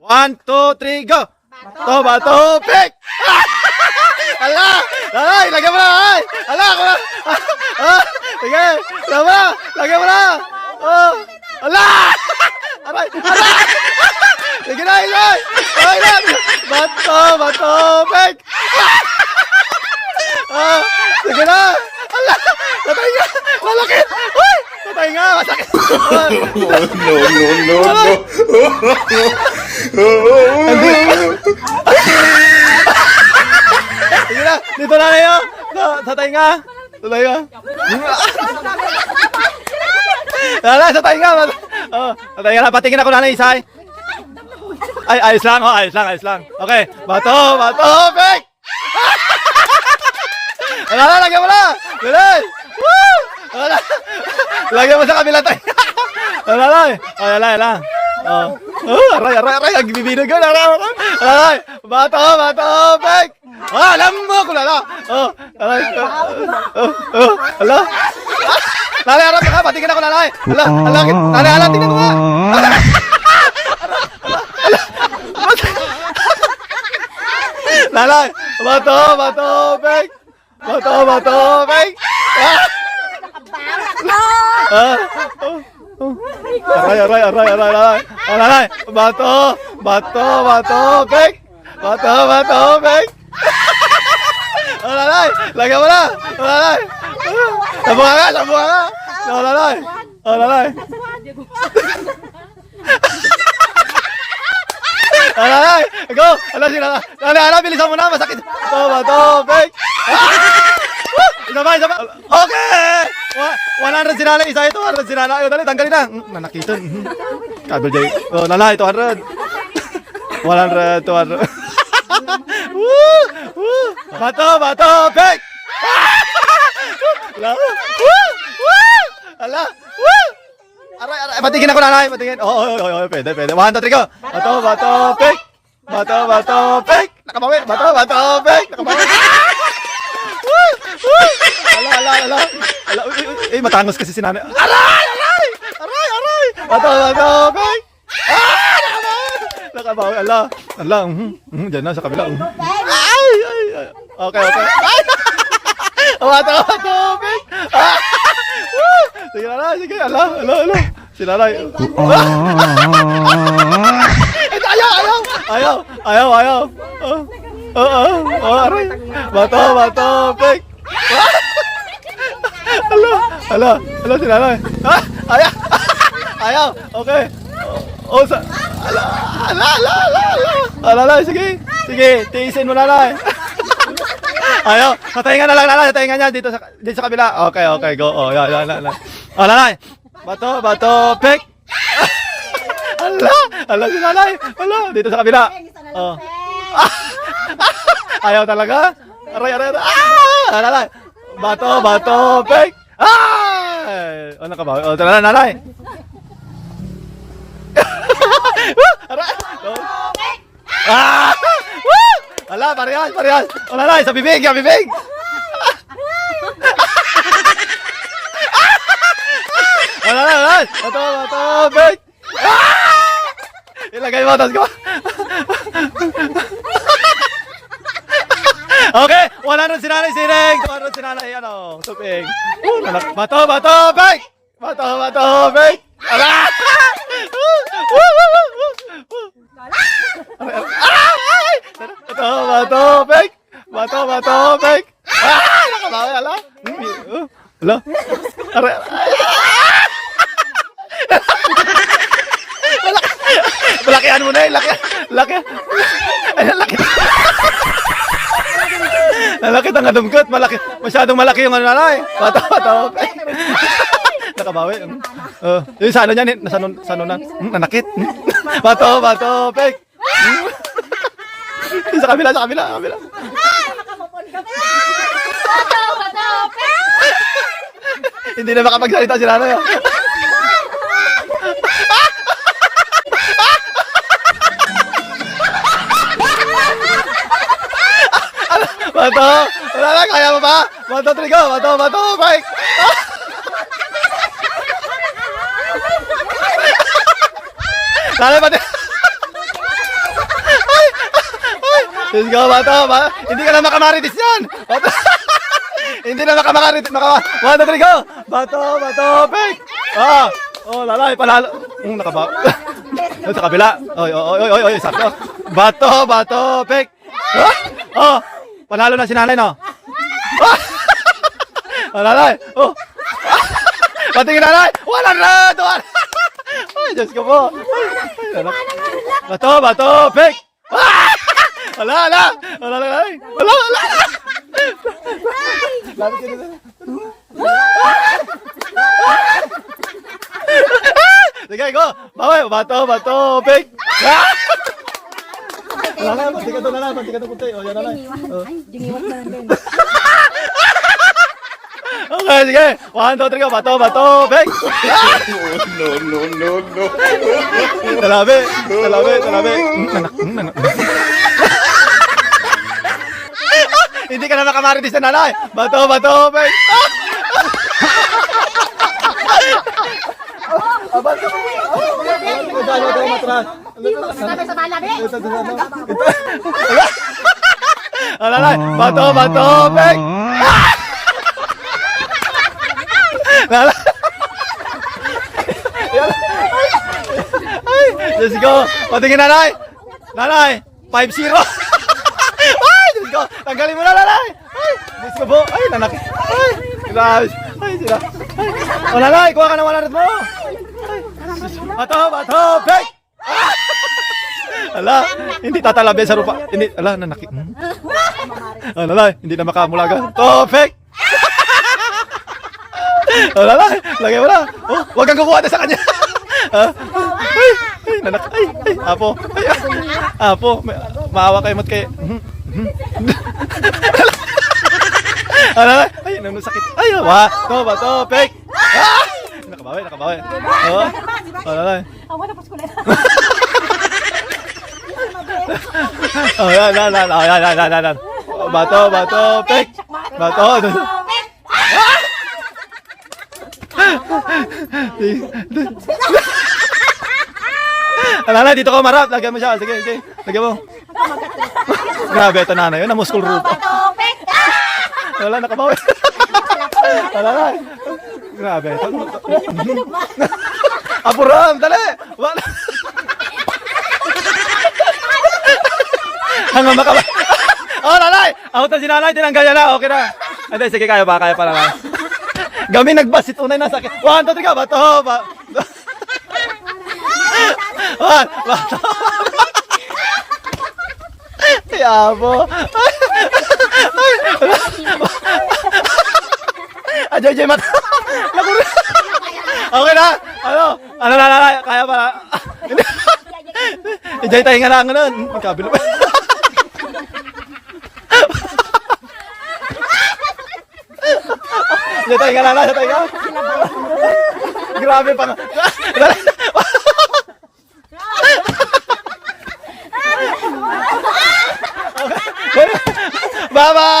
One, two, three, go! Bato, bato, pick! Ala! Ay, lagyan mo na! Ay! Ala! Ako na! Ah! Sige! Lagyan mo na! Lagyan mo na! Oh! Ala! Aray! Ala! Sige na, Ilay! Ay, na! Bato, bato, pick! Ah! Sige na! Ala! Patay nga! Malaki! Uy! Patay nga! Masakit! Ah! no, no, no, Sige na, dito na kayo. Sa, sa tainga. Sa tainga. Lala, sa tainga. Oh, sa tainga na. Patingin ako na na isay. Ay, ayos lang. Oh, ayos lang, ayos lang. Okay. Bato, bato, fake! Lala, lagyan mo na. Bilis. Woo! Lala. Lagyan mo sa kabila tayo. Lala, ay, lala, lala. Oh. Oh, aray, aray, aray. Ang bibino ka. Aray, aray. Aray. Bato, bato, fake! Ah, alam mo ko lala. Oh, aray. Oh, oh, ala. Lala, harap ka. Patingin ako, lalay. Ala, ala, lala, ala, tingnan mo nga. Ala. Lalay, bato, bato, fake. Bato, bato, fake. Ah. Ah. Oh. Oh. Aray, aray, aray, aray, aray. Ah, lalay, bato, bato, bato, fake. Bato, bato, fake. Oh, lalay, lagyan mo na. Oh, lalay. Sabunga nga, sabunga nga. Oh, lalay. Oh, lalay. Ah, lalay, go. Ala, sila. Lalay, ala, bilisan mo na. Masakit. Bato, bato, fake. Ah! Isa pa, isa pa. Okay! Wa- 100 sinala, isa ito, 100 sinala. Ayun, dali, tanggalin na. Mm, Nanakitan. Mm. Kabel jay. Oh, nala, ito 100. 100, 200. Woo! Woo! Bato, bato, pek! Ala! Ala! Woo! Aray, aray, patingin ako nanay, patingin. Oo, oo, oo, oo, pwede, pwede. One, two, three, go. Bato, bato, pek! Bato, bato, pek! Nakabawi, bato, bato, pek! Nakabawi. Ala, ala, ala. Ala, uy, uy, uy. Matangos kasi si nanay. Aray, aray! Aray, aray! Bato, bato, pek! Ah! Nakabawi! Ala. Ala, mhm, mhm, dyan na sa kabila. mhm. Ay, ay, ay. Okay, okay. Ay! Bato, bato, pek! Ah! Sige, ala, sige, ala, ala, ala. Si nanay. Ito, ayaw, ayaw! Ayaw, ayaw, ayaw. Oh, oh, oh, aray. Bato, bato, pek! Ah! Ala, ala, ala si nanay. Ah, ayaw, ayaw, okay. Oh, sa, ala, ala, ala, ala, ala. Ala, ala, sige, sige, tiisin mo nanay. Ayaw, sa tainga na lang, nanay, sa tainga niya, dito sa, dito sa kabila. Okay, okay, go. Oh, yan, yan, yan. Oh, nanay. Bato, bato, pek! Ala, ala si nanay. Ala, dito sa kabila. Oh. Ayaw talaga? Aray, aray, aray. Ah! Nanay. Bato, bato, pek. Ah! O, nakabawi. O, tala na, nanay. Aray. Oh. Ah! Ala, parehas, parehas. O, nanay, sa bibig, sa bibig. O, nanay, nanay. Bato, bato, pek. Ah! Ilagay mo, tapos ko. Okay, 100 si Nanay Sireng, 200 si Nanay, ano. Uh, nanak- bato, bato, pek! Bato, bato, pek! Ala! Bato, bato, pek! Bato, bato, pek! Ah! Nakabawi, ala! Uh, Ala! Aray. Malakihan mo na eh, laki, laki. Ay, laki. Malaki ang kadungkot, malaki. Masyadong malaki yung ano na eh. Bata, bata. Nakabawi. Uh, yung sa ano niyan, eh, sa ano na. Hmm, nanakit. Bato, bato, pek. Sa kabila, sa kabila, sa kabila. Hindi na makapagsalita si Nanay. oh. Bato! Wala na, kaya mo ba? Bato, trigo! Bato, bato, bike! Nanay, pati! Let's go, bato. Ba hindi ka na makamaritis yan. Bato. hindi na makamaritis. Maka one, two, three, go. Bato, bato, pick. Ah. Oh, lalay, palalo. Um, nakaba. Sa kabila. Oy, oy, oy, oy, oy, sakto. Bato, bato, pick. Ah. Oh, panalo na si nanay, no? Ah. Oh, nanay. Oh. Patingin nanay. Wala na. Tuwan. Ay, Diyos ko po. Ay. Bato, bato. Ah! Wala, wala. Wala, wala. ay. Wala, wala. Lapit ka dito. Sige, go. Baway, bato, bato, pick. Ah! Wala na, pati ka doon na lang, pati ka doon punti. O, yan na lang. Oh. Okay, sige. One, two, three, go. Bato, bato. Ah! no, no, no, no. Talabi, talabi, talabi. Mm, Nanak, mm, nanak. Hindi ka na makamaritis na nanay. Bato, bato, pick. Ah! Ah, bato. Ah, ito, ito, ito, matras. Sabi sa malabi. Ito, ito, ito. Ito. Ala, ala. Bato, bato! Ala. Ay, let's go. Patingin nanay. Nanay, 5-0. Ay, let's go. Tanggalin mo na, nanay. Ay, let's go po. Ay, nanak. Ay, grabe. Ay, sila. Ay, nanay, kuha ka ng 100 mo. Ay, bato, bato, pick. Ala, hindi tatalabi sa rupa. Hindi, ala, nanaki. Hmm? Ah, nanay, hindi na makamulaga. Topik! Oh, nanay, lagay mo na. Oh, wag kang kukuha na sa kanya. Ah, ay, ay, nanak, ay, ay, apo. Ay, ah, apo, may, maawa kayo mat kay. Mhm, mhm. Ah, nanay, ay, nanusakit. Ay, wa, to ba, topik. Ah! Nakabawi, nakabawi. Oh, oh, nanay. Awa na paskulan. Oh, yan, yan, yan, oh, yan, yan, yan, yan, Bato, bato, pek. Bato. Alala, dito ko marap. Lagyan mo siya. Sige, sige. Lagyan mo. Grabe, ito na yun. Namuskul rupa. Topik! Wala, nakabawi. Alala. Grabe. Apuram, dali. Wala. Hanggang makaba. Oh, nanay! Out na si nanay, tinanggal niya na. Okay na. Hindi, sige, kaya pa, kaya pa nanay. Gami nagbasit unay na sakit. One, two, three, ka. Bato, ba. One, bato. Ay, abo. Ah, JJ, mat. Naguri. Okay na. Ano? Ano na, nanay? Kaya pa. Hindi. Ijay tayo nga lang nun. Kabilo pa. Natay ka, Lala, natay ka. Grabe pa. Bye-bye!